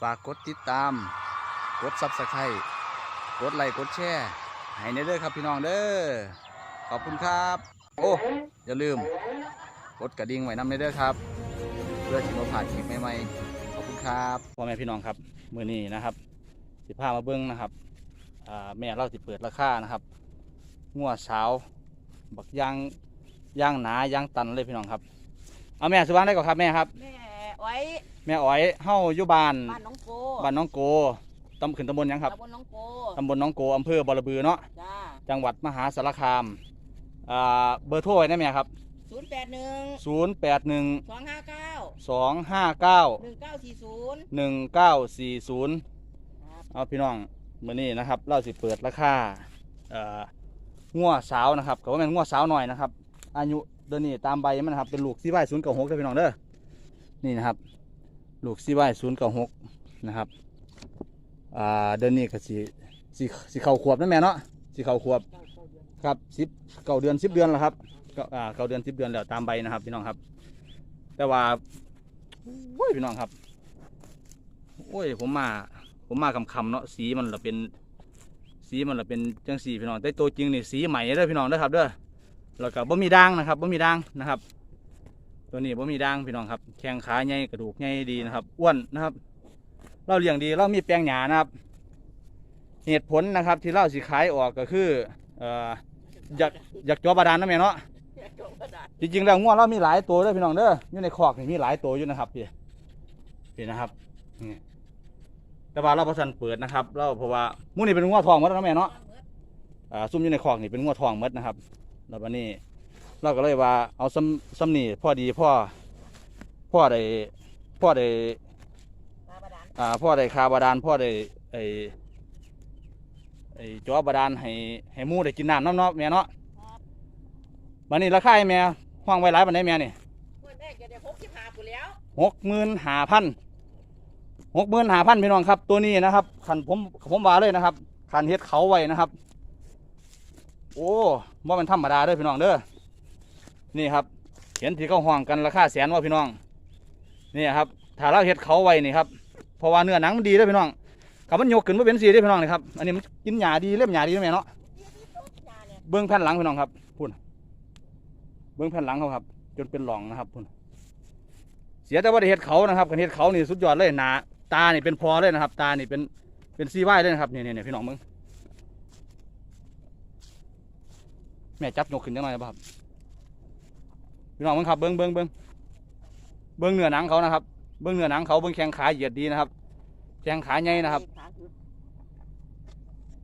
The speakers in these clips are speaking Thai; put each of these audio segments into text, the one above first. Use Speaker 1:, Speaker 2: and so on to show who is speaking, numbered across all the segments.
Speaker 1: ฝากกดติดตาม กดซับสไครต์กดไลค์กดแชร์ให้ในเด้อครับพี่น้องเด้อขอบคุณครับ โอ้อย่าลืม กดกระดิ่งไว้นำในเด้อครับ เพื่อที่มาผ่านคลิปใหม่ๆขอบคุณครับพ่อแม่พี่น้องครับมือนี้นะครับ สิพามาเบิ้งนะครับอ่าแม่เราสิเปิดราคานะครับงัวสาวบักย่างย่างหนาย่างตันเลยพี่น้องครับ เอาแม่สุวรรณได้ก่อนครับแม่ครับ
Speaker 2: แม่ ไว้
Speaker 1: แม่อ๋อยเฮาอยู่บ้าน
Speaker 2: บ้านน้องโก
Speaker 1: บ้านน้องโกตำขึ้นตำบลหยังครับ
Speaker 2: ตำบลน้องโก
Speaker 1: ตำบลน้องโกอำเภอบอระบือเนาะ
Speaker 2: จ้า
Speaker 1: จังหวัดมหาสารคามอ่าเบอร์โทรไว้ได้ไหมครับ
Speaker 2: ศูนย์แปดหนึ่ง
Speaker 1: 081
Speaker 2: สองห้าเก้า
Speaker 1: 259
Speaker 2: หนึ่งเก้าสี่ศูนย์
Speaker 1: 1940เอาพี่น้องมื้อนี้นะครับ เราสิเปิดราคาเอ่องัวสาวนะครับก็ว่าแม่นงัวสาวหน่อยนะครับ อายุเดือนนี้ตามใบมันนะครับเป็นลูกซีไว้ศูนย์เก้าหกเด้อพี่น้องเด้อ นี่นะครับ ลูกซีไว้ศูนย์เก้าหกนะครับอ่าเดือนนี้ก็สิสิสิเข้าขวบนั่นแม่เนาะสิเข้าขวบครับสิบเก้าเดือนสิบเดือนแล้วครับก็อ่าเก้าเดือนสิบเดือนแล้วตามใบนะครับพี่น้องครับ แต่ว่าโอ้ยพี่น้องครับโอ้ยผมมาผมมาคำคำเนาะสีมันละเป็นสีมันละเป็นจังสีพี่น้องแต่ตัวจริงนี่สีใหม่เด้อพี่น้องเด้อครับเด้อแล้วก็บ่มีด่างนะครับบ่มีด่างนะครับ ตัวนี้บ่มีด่างพี่น้องครับ แข้งขาใหญ่กระดูกใหญ่ดีนะครับ อ้วนนะครับ เราเลี้ยงดีเรามีแปลงหญ้านะครับ เหตุผลนะครับที่เราสิขายออกก็คือเอ่ออยากอยากจอบาดาลนะแม่เนาะ
Speaker 2: อยากจบกระดาษ
Speaker 1: จริงๆแล้วง่วเรามีหลายตัวด้อพี่น้องเด้อ อยู่ในคอกนี่มีหลายตัวอยู่นะครับพี่พี่นะครับนี่แต่ว่าเราประสันเปิดนะครับ เราเพราะว่าหมูนี่เป็นง่วทองหมดแล้วนะแม่เนาะ อ่าซุ่มอยู่ในคอกนี่เป็นง่วทองหมดนะครับ แล้ววันนี้ เราก็เลยว่าเอาซ้ำซ้ำนี่พ่อดีพ่อพ่อได้พ่อได้
Speaker 2: มาบาดาล
Speaker 1: อ่าพ่อได้คาบาดาลพ่อได้ไอ้ไอ้จอบาดาลให้ให้หมูได้กินน้ำน้ำเนาะแม่เนาะวันนี้ราคาให้แม่ห้องไว้หลายปันไดแม่นี่
Speaker 2: เมื่อแรกจะได้หกสิบห้าปุ๋แล้ว
Speaker 1: หกหมื่นห้าพันหกหมื่นห้าพันพี่น้องครับ ตัวนี้นะครับขันผมผมว่าเลยนะครับขันเฮ็ดเขาไว้นะครับ โอ้ว่ามันธรรมดาเด้อพี่น้องเด้อ นี่ครับ เห็นที่เขาห้องกันราคาแสนว่าพี่น้องนี่ครับถ้าเราเฮ็ดเขาไว้นี่ครับเพราะว่าเนื้อหนังมันดีด้อพี่น้องขับมันโยกขึ้นมาเป็นสีเด้พี่น้องนี่ครับอันนี้มันกินหญ้าดีเล่มหญ้าดีนะแม่เนาะ
Speaker 2: เบื้
Speaker 1: องแผ่นหลังพี่น้องครับพุ่นเบื้องแผ่นหลังเขาครับ จนเป็นหลองนะครับพุ่นเสียแต่ว่าเห็ดเขานะครับกันเห็ดเขานี่สุดยอดเลยหนาตานี่เป็นพอเลยนะครับ ตานี่เป็นเป็นซีไว้เลยนะครับเนี่นี่นี่ยพี่น้องมึงแม่จับโยกขึ้นจังหน่อยครับ พี่น้องมึงครับเบิ้งเบิ้งเบิ้งเบิ้งเนื้อหนังเขานะครับ เบิ้งเนื้อหนังเขาเบิ้งแข้งขาเหยียดดีนะครับแข้งขาใหญ่นะครับ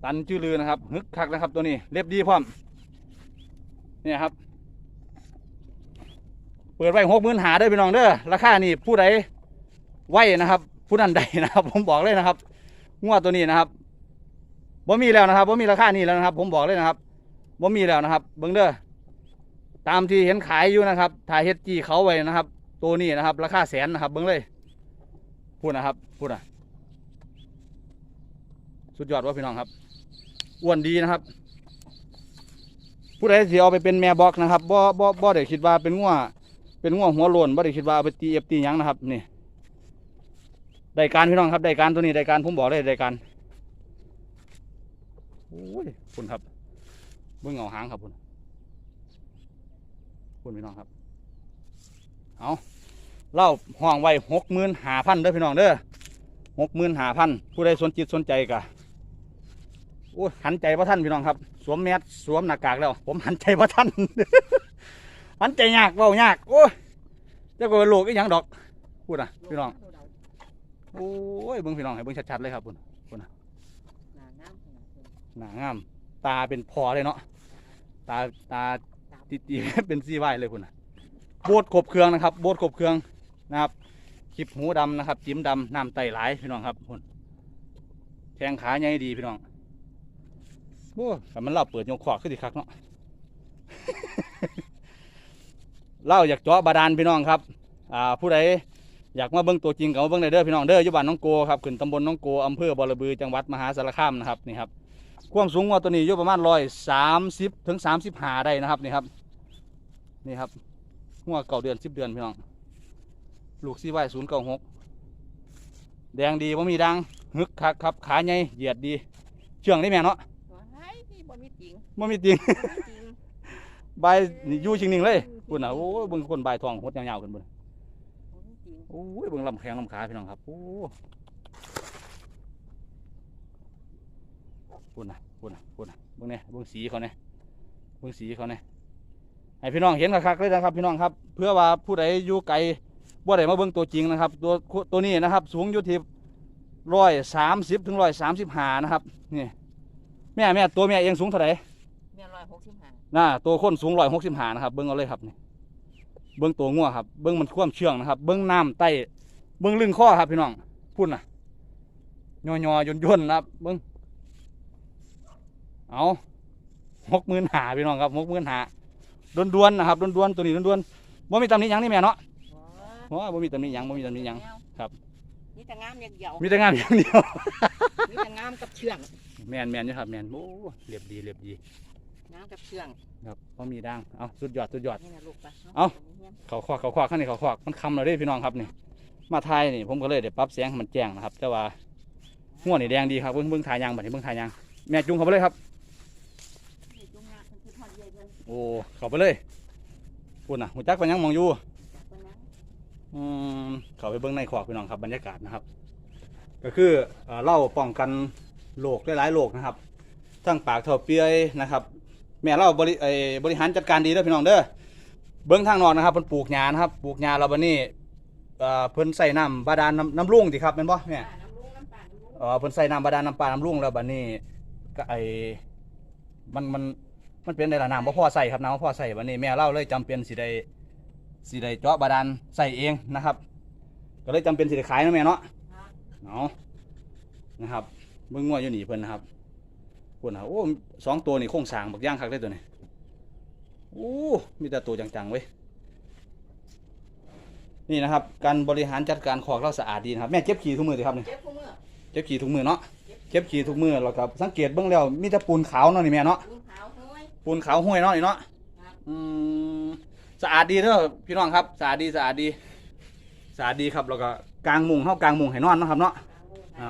Speaker 1: ตันจื้อลือนะครับฮึกคักนะครับ ตัวนี้เล็บดีพร้อมเนี่ยครับ เปิดไว้หกหมื่นหาได้พี่น้องเด้อราคานี่ผู้ใดไหวนะครับ ผู้นั้นใดนะครับ ผมบอกเลยนะครับงวดตัวนี้นะครับบ่มีแล้วนะครับบ่มีราคานี้แล้วนะครับ ผมบอกเลยนะครับบ่มีแล้วนะครับ เบิ่งเด้อ ตามที่เห็นขายอยู่นะครับถ่ายเฮ็ดจีเขาไว้นะครับ ตัวนี้นะครับ ราคาแสนนะครับเบิ่งเลยพูดนะครับพูดนะสุดยอดว่าพี่น้องครับอ้วนดีนะครับ ผู้ใดที่เอาไปเป็นแม่บอกนะครับบ่บ่บ่ได้คิดว่าเป็นงัวเป็นงัวหัวโลนบ่ได้คิดว่าเอาไปตีเอฟตียังนะครับนี่ได้การพี่น้องครับได้การตัวนี้ได้การผมบอกเลยได้การโอ้ยคุณครับเบื้องเงาหางครับคุณ คุณพี่น้องครับ เอาเล่าห้องไว้หกหมื่นหาพันเด้อพี่น้องเด้อหกหมื่นหาพันผู้ใดสนจิตสนใจกะโอ้ยหันใจพระท่านพี่น้องครับ สวมแมสสวมหน้ากากแล้ว ผมหันใจพระท่านหันใจยากเว้ายากโอ้ยเจ้าก็เป็นโลกอีหยังดอกพูดนะพี่น้องโอ้ยเบิ่งพี่น้องให้เบิ่งชัดๆเลยครับพุ่น
Speaker 2: หนาน้ำขนาดนี้
Speaker 1: หน้างามตาเป็นพอเลยเนาะตาตา ติตีเป็นซีไว้เลยพุ่นะโบดขบเครื่องนะครับโบดขบเครื่องนะครับคลิปหูดำนะครับ จิ้มดำน้ำไตไหลายพี่น้องครับพุ่นแข้งขาใหญ่ดีพี่น้องโอ้แต่มันเล่าเปิดยงขวากขึ้นอีกครั้งเนาะเล่าอยากเจาะบาดาลพี่น้องครับ อ่า ผู้ใดอยากมาเบิ้งตัวจริงกับมาเบิ้งได้เด้อพี่น้องเด้ออยู่บ้านน้องโกครับขึ้นตำบลน้องโกอำเภอบอระบือจังหวัดมหาสารคามนะครับนี่ครับความสูงว่าตัวนี้อยู่ประมาณร้อยสามสิบถึงสามสิบหาได้นะครับนี่ครับ นี่ครับหัวเก่าเดือนสิบเดือนพี่น้อง ลูกซีไว้ศูนย์เก้าหกแดงดีบ่มีดังฮึกคักครับขาใหญ่เหยียดดี เชื่องได้แม่เนาะ
Speaker 2: ว้ายนี่บ่มีจริง
Speaker 1: บ่มีติง
Speaker 2: บ่มีจริง
Speaker 1: ใบนี่อยู่ชิงหนึ่งเลยพุ่นน่ะโอ้ยเบิ่งคนใบทองหดยาวๆขึ้นเบิ่ง
Speaker 2: บ่มีจริง
Speaker 1: โอ้ยเบิ่งลำแข้งลำขาพี่น้องครับโอ้พุ่นน่ะพุ่นน่ะพุ่นน่ะเบิ่งเนี่ยเบิ่งสีเขาเนี่ยเบิ่งสีเขาเนี่ย ให้พี่น้องเห็นคักๆเลยนะครับ พี่น้องครับ เพื่อว่าผู้ใดอยู่ไกลบ่ได้มาเบิ่งตัวจริงนะครับ ตัวตัวนี้นะครับ สูงอยู่ที่ร้อยสามสิบถึงร้อยสามสิบห้านะครับนี่แม่แม่ตัวแม่เองสูงเท่าไหร่
Speaker 2: แม่ร้อยหกสิบห้า
Speaker 1: น่าตัวคนสูงร้อยหกสิบห้านะครับ เบิ้งเอาเลยครับนี่เบิ้งตัวงัวครับ เบิ้งมันคว่ำเชื่องนะครับ เบิ้งน้ำไตเบิ้งลึงข้อครับพี่น้องพุ่นน่ะยอยอยนยนๆนะครับ เบิ้งเอาหกหมื่นหาพี่น้องครับหกหมื่นหา ดวนๆนะครับดวนๆตัวนี้ดวนๆบ่มีตำหนิหยังนี่แม่เนาะ
Speaker 2: ว้า
Speaker 1: ว้าบ่มีตำหนิหยังบ่มีตำหนิหยัง ครับ
Speaker 2: นี่แต่งามอย่างเดียว
Speaker 1: มีแต่งามอย่างเดียว
Speaker 2: นี่แต่งามกับเชื่อง
Speaker 1: แมนแมนอยู่ครับแมนโอ้เรียบดีเรียบดี
Speaker 2: งามกับเชื่อง
Speaker 1: ครับพอมีดังเอาสุดยอดสุดยอด
Speaker 2: นี่นะลูกไป
Speaker 1: เอ้าเขาควักเขาควักข้างในเขาควักมันคำเราได้พี่น้องครับนี่มาไทยนี่ผมก็เลยเดี๋ยวปรับเสียงให้มันแจ้งนะครับ แต่ว่าหัวนี่แดงดีครับเบิ้งเบิ้งทายยางบัดนี้เบิ้งทายยางแม่จุงเขาไปเลยครับ
Speaker 2: นี่จุงงาเพิ่นคือทอดใหญ่เพิ่น
Speaker 1: โอ้เขาไปเลยพูดนะหูจักไปยังมองอยู่
Speaker 2: เพิ่นนะ
Speaker 1: อืมเขาไปเบิ้งในขวากพี่น้องครับบรรยากาศนะครับ ก็คือเอ่อเหล่าป้องกันโรคหลายๆโรคนะครับ ทั้งปากเท่าเปียนะครับ แม่เราบริเอ่อบริหารจัดการดีเด้อพี่น้องเด้อเบิ้งทางนอกนะครับเพิ่นปลูกหญ้านะครับปลูกหญ้าแล้วบัดนี้เอ่อเพิ่นใส่น้ำบาดาลน้ำน้ำลุ่งติครับแม่นบ่แม่
Speaker 2: น้ำลุงน้ำปลาน้ำลุง
Speaker 1: เออเพิ่นใส่น้ำบาดาลน้ำปลาน้ำลุ่งแล้วบัดนี้ก็ไอมันมัน มันเป็นในระน้ำบ่พอใส่ครับน้ำบ่พอใส่บัดนี้แม่เราเลยจำเป็นสิได้สิได้เจาะบาดาลใส่เองนะครับ ก็เลยจำเป็นสิได้ขายนะแม่เนาะเนาะนะครับเบิ่งงัวอยู่นี่เพิ่นนะครับพุ่นนะโอ้สองตัวนี่โครงสร้างบักอย่างคักเลยตัวนี้โอ้มีแต่ตัวจังๆเว้ยนี่นะครับ การบริหารจัดการคอกเราสะอาดดีนะครับแม่เจ็บขี้ทุกมือสิครับนี่
Speaker 2: เจ็บกูมือ
Speaker 1: เจ็บขี่ทุกมือเนาะเจ็บขี่ทุกมือแล้วก็สังเกตเบื้องแล้วมีแต่ปูนขาวเนาะนี่แม่เนาะ
Speaker 2: ลุงขาวเฮ้ย
Speaker 1: ปูนขาวห้วยเนาะนี่เนาะ
Speaker 2: ครับ
Speaker 1: อืมสะอาดดีเด้อพี่น้องครับสะอาดดีสะอาดดีสะอาดดีครับแล้วก็กางมุงเฮากางมุงให้นอนเนาะครับเนาะเอา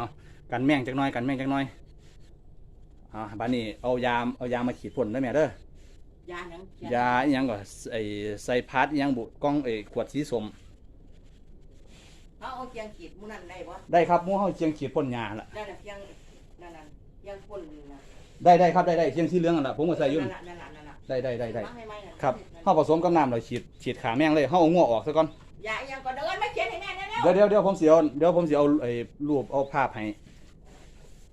Speaker 1: กันแม่งจักหน่อยกันแม่งจักหน่อยอ่าบัดนี้เอายามเอายามาฉีดพ่นเด้อแม่เด้อยา
Speaker 2: หยัง
Speaker 1: ยาอีหยังก็ไอ้ใส่พาร์ทอีหยังบุกล้องไอ้ขวดสีส้ม
Speaker 2: เขาเอาเกียงขีดหมูนั่นได้บ่
Speaker 1: ได้ครับหมู่เฮาเชียงฉีดพ่นยาล่ะ
Speaker 2: นั่นน่ะเกียงนั่นน่ะเกียงพ่นนี่นะ
Speaker 1: ได้ได้ครับได้ได้เชียงสีเหลืองนั่นล่ะผมก็ใส่อยู่
Speaker 2: นั่นน่ะนั่นน่ะนั่นน่ะ
Speaker 1: ได้ได้ได้ได้
Speaker 2: มาให้ไหมน่ะ
Speaker 1: ครับ
Speaker 2: นั่น
Speaker 1: เฮาผสมกับน้ำแล้วฉีดฉีดขาแมงเลยเฮาเอางัวออกซะก่อน
Speaker 2: ยาอีหยังก็เดินมาเขียนให้แม่เร็ว
Speaker 1: เดี๋ยวเดี๋ยวเดี๋ยวผมสิเอาเดี๋ยวผมสิเอาไอ้รูปเอาภาพให้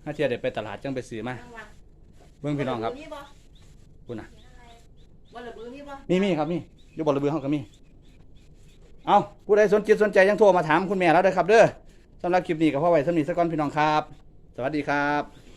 Speaker 1: ถ้าเทียเดี๋ยวไปตลาดจังไปซื้อ
Speaker 2: ๆ
Speaker 1: มา
Speaker 2: นั่งมา
Speaker 1: เบิ่งพี่น้องครับ
Speaker 2: มีบ่
Speaker 1: คุณน่ะ
Speaker 2: บ่ระบือมีบ่
Speaker 1: มีมีครับมีอยู่บ่ระเบือเฮาก็มี เอาผู้ใดสนจิตสนใจยังโทรมาถามคุณแม่แล้วเด้อครับ เด้อสำหรับคลิปนี้ก็พอไว้สำนี้ซะก่อนพี่น้องครับ สวัสดีครับ